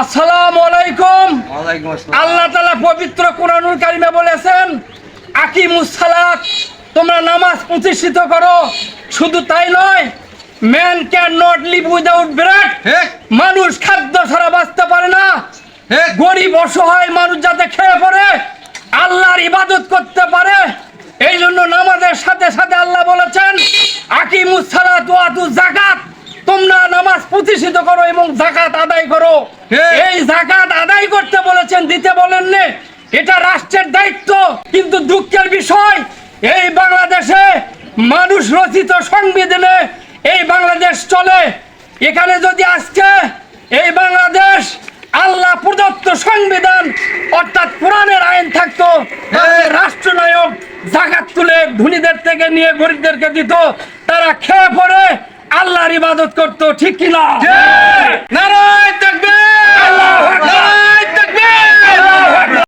আসসালামু আলাইকুম। আল্লাহ তালা পবিত্র কোরআনুল কারিমে বলেছেন আকিমুস সালাত তোমরা নামাজ প্রতিষ্ঠিত করো। শুধু তাই নয় man can not live without bread মানুষ খাদ্য ছাড়া বাঁচতে পারে না। গরিব অসহায় মানুষ যাতে খেয়ে পড়ে আল্লাহর ইবাদত করতে পারে। এই জন্য নামাজের সাথে সাথে আল্লাহ বলেছেন আকিমুস সালাত ওয়াতু জাকাত তোমরা নামাজ প্রতিষ্ঠিত করো এবং জাকাত আদায় করো। এই জাকাত আদায় করতে বলেছেন দিতে বলেন নে এটা রাষ্ট্রের দায়িত্ব কিন্তু দুঃখের বিষয় এই বাংলাদেশে মানুষ রচিত সংবিধানে এই বাংলাদেশ চলে। এখানে যদি আজকে এই বাংলাদেশ আল্লাহ প্রদত্ত সংবিধান অর্থাৎ কোরআনের আইন থাকতো তাহলে রাষ্ট্রনায়ক জাকাত তুলে ধনীদের থেকে নিয়ে গরিবদেরকে দিত তারা খেয়ে পড়ে আল্লাহর ইবাদত করতো ঠিক কিনা?